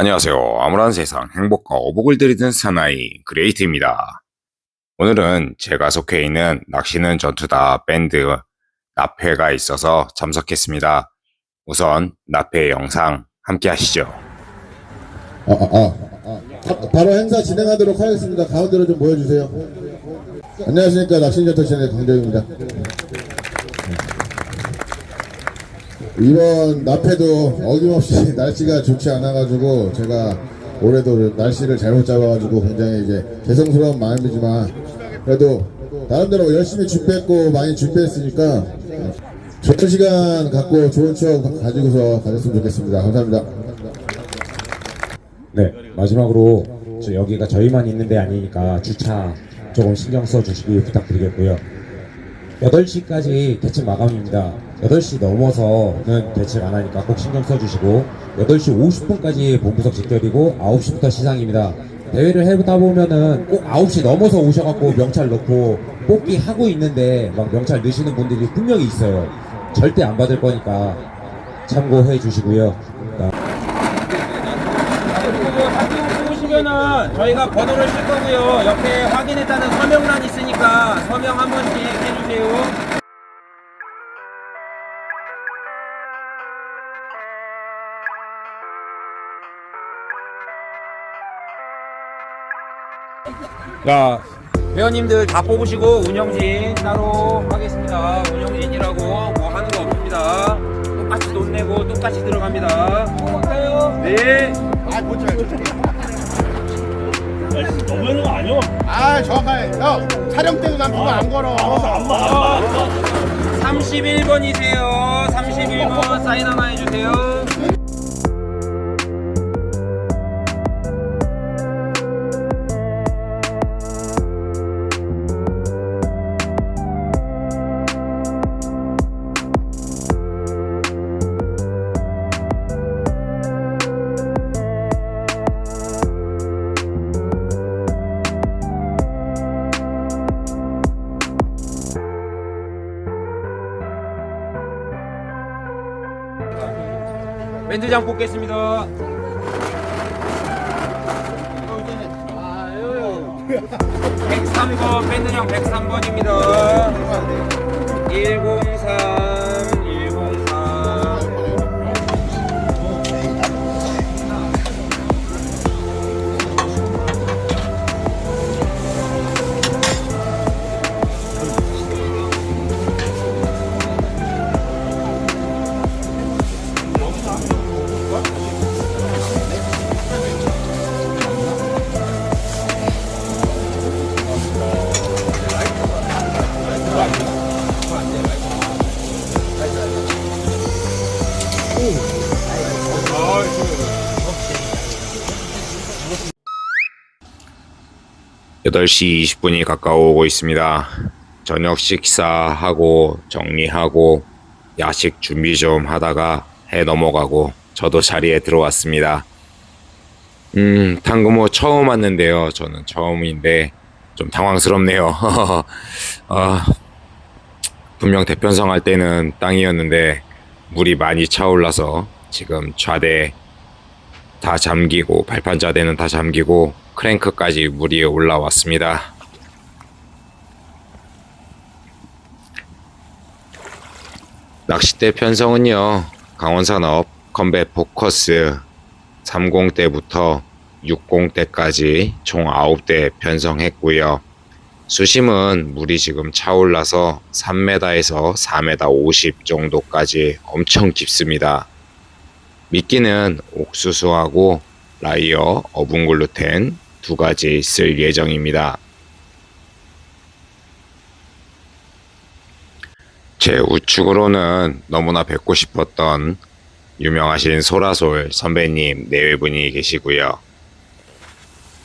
안녕하세요. 암울한 세상 행복과 어복을 드리는 사나이 그레이트입니다. 오늘은 제가 속해 있는 낚시는 전투다 밴드 나페가 있어서 참석했습니다. 우선 나페 영상 함께 하시죠. 아, 아, 아, 아. 바- 바로 행사 진행하도록 하겠습니다. 가운데로 좀 모여주세요. 안녕하십니까. 낚시인전터신의 강정입니다. 이번 나페도 어김없이 날씨가 좋지 않아가지고 제가 올해도 날씨를 잘못 잡아가지고 굉장히 이제 죄송스러운 마음이지만 그래도 나름대로 열심히 준비했고 많이 준비했으니까 좋은 시간 갖고 좋은 추억 가지고서 가졌으면 좋겠습니다. 감사합니다. 네, 마지막으로 저 여기가 저희만 있는 데 아니니까 주차 조금 신경 써 주시기 부탁드리겠고요. 8시까지 대책 마감입니다. 8시 넘어서는 대책 안 하니까 꼭 신경 써 주시고 8시 50분까지 본부석 직결이고 9시부터 시상입니다. 대회를 해보다 보면은 꼭 9시 넘어서 오셔갖고 명찰 넣고 뽑기 하고 있는데 막 명찰 넣으시는 분들이 분명히 있어요. 절대 안 받을 거니까 참고해 주시고요. 보시면은 저희가 번호를 쓸 거고요. 옆에 확인했다는 서명란 있으니까 서명 한 번씩 해주세요. 자, 회원님들 다 뽑으시고 운영진 따로 하겠습니다. 운영진이라고 뭐 하는 거 없습니다. 똑같이 돈 내고 똑같이 들어갑니다. 뽑을까요? 네. 아 정확하게 형 촬영 때도 난 그거 안 걸어 알아서 안 봐. 31번이세요. 31번 사인 하나 해주세요. 밴드장 뽑겠습니다. 103번 밴드장 103번입니다. 103 8시 20분이 가까워오고 있습니다. 저녁 식사하고 정리하고 야식 준비 좀 하다가 해 넘어가고 저도 자리에 들어왔습니다. 음, 당근모 처음 왔는데요. 저는 처음인데 좀 당황스럽네요. 아, 분명 대편성 할 때는 땅이었는데 물이 많이 차올라서 지금 좌대 다 잠기고 발판 좌대는 다 잠기고 크랭크까지 물 위에 올라왔습니다. 낚싯대 편성은요 강원산업 컴뱃 포커스 30대부터 60대까지 총 9대 편성했고요. 수심은 물이 지금 차올라서 3m에서 4m 50 정도까지 엄청 깊습니다. 미끼는 옥수수하고 라이어, 어분글루텐 두 가지 쓸 예정입니다. 제 우측으로는 너무나 뵙고 싶었던 유명하신 소라솔 선배님 네외분이 계시고요.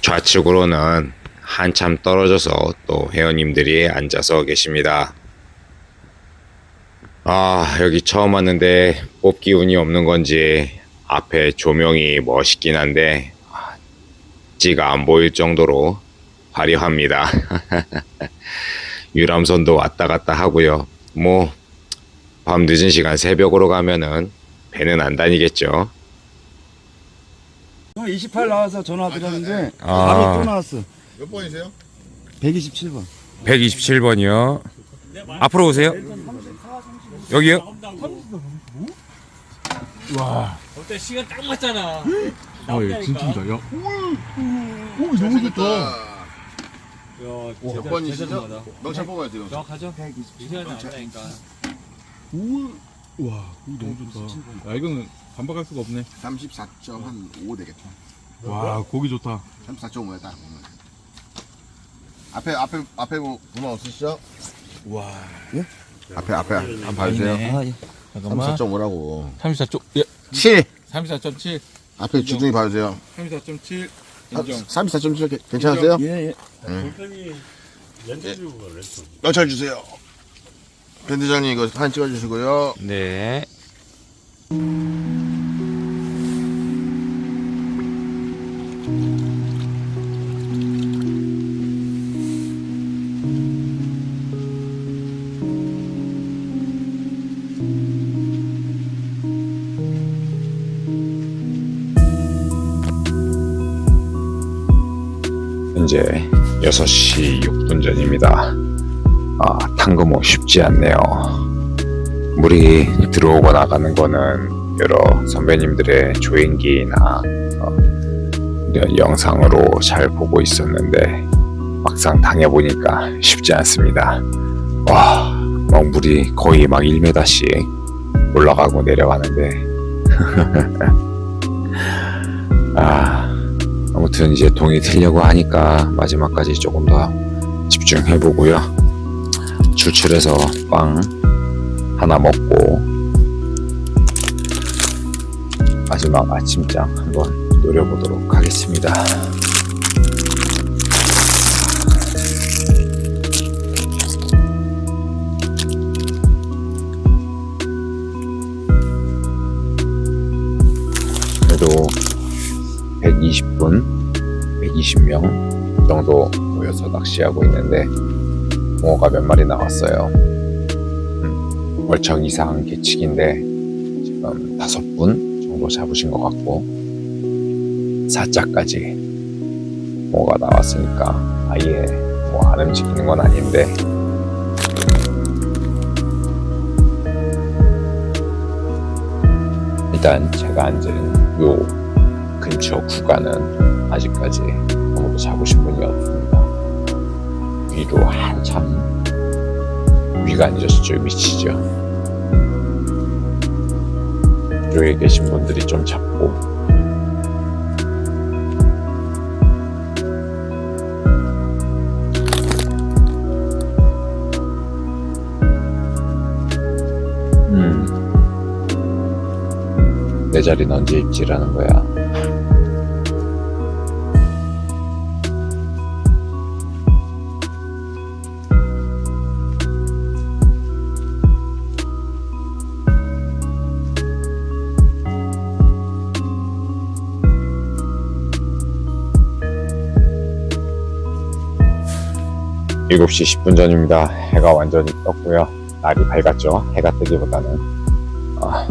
좌측으로는 한참 떨어져서 또 회원님들이 앉아서 계십니다. 아, 여기 처음 왔는데 뽑기 운이 없는 건지 앞에 조명이 멋있긴 한데 아, 찌가 안 보일 정도로 화려합니다. 유람선도 왔다 갔다 하고요. 뭐 밤 늦은 시간 새벽으로 가면은 배는 안 다니겠죠. 형28 나와서 전화 드렸는데 아. 바로 또 나왔어. 몇 번이세요? 127번. 127번이요. 앞으로 오세요. 여기요? 어때 시간 딱 맞잖아. 너무 좋다. 몇 번이시죠? 명찰 뽑아야 돼요. 정확하죠? 127번 나온다니까. 야 이거는 반박할 수가 없네. 34.5 되겠다. 와 고기 좋다. 34.5야 딱. 앞에 앞에 앞에 뭐 문화 없으시죠? 와. 예? 앞에 앞에 한번 봐주세요. 아, 예. 잠깐만. 34.5라고. 34쪽. 예. 7. 34.7. 앞에 주둥이 봐주세요. 34.7 아, 인정. 34.7 괜찮으세요? 예, 예. 명찰 주세요. 밴드장님 이거 사진 찍어주시고요. 네. 현재 6시 6분 전입니다. 아, 탕금호 쉽지 않네요. 물이 들어오고 나가는 거는 여러 선배님들의 조인기나 어, 영상으로 잘 보고 있었는데 막상 당해보니까 쉽지 않습니다. 와, 막 물이 거의 막 1m씩 올라가고 내려가는데 아, 아무튼 이제 동이 틀려고 하니까 마지막까지 조금 더 집중해 보고요. 출출해서 빵 하나 먹고 마지막 아침장 한번 노려보도록 하겠습니다. 그래도 120분, 120명 정도 모여서 낚시하고 있는데 붕어가 몇 마리 나왔어요. 음, 월척 이상 개치기인데 지금 다섯 분 정도 잡으신 것 같고 사자까지 붕어가 나왔으니까 아예 뭐 안 움직이는 건 아닌데 일단 제가 앉은 요 근처 구간은 아직까지 아무도 잡으신 분이 없습니다. 위로 한참 위가 앉았죠 위치죠. 위에 계신 분들이 좀 잡고 음. 내 자리는 언제 입지라는 거야. 일곱 시 10분 전입니다. 해가 완전히 떴고요. 날이 밝았죠. 해가 뜨기보다는. 아,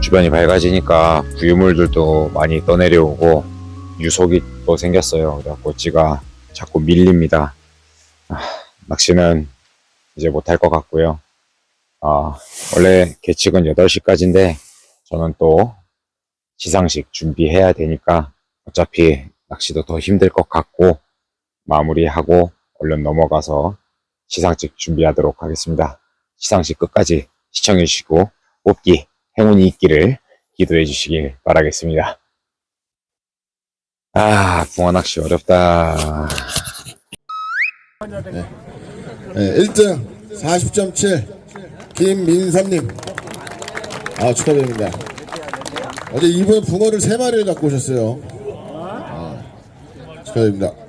주변이 밝아지니까 부유물들도 많이 떠내려오고 유속이 또 생겼어요. 그래갖고 찌가 자꾸 밀립니다. 아, 낚시는 이제 못할 것 같고요. 아, 원래 계측은 8시까지인데 저는 또 시상식 준비해야 되니까 어차피 낚시도 더 힘들 것 같고 마무리하고 얼른 넘어가서 시상식 준비하도록 하겠습니다. 시상식 끝까지 시청해 주시고 뽑기 행운이 있기를 기도해 주시길 바라겠습니다. 아, 붕어 낚시 어렵다. 네, 1등 40.7 김민섭님. 아 축하드립니다. 어제 이번 붕어를 세 마리를 갖고 오셨어요. 아, 축하드립니다.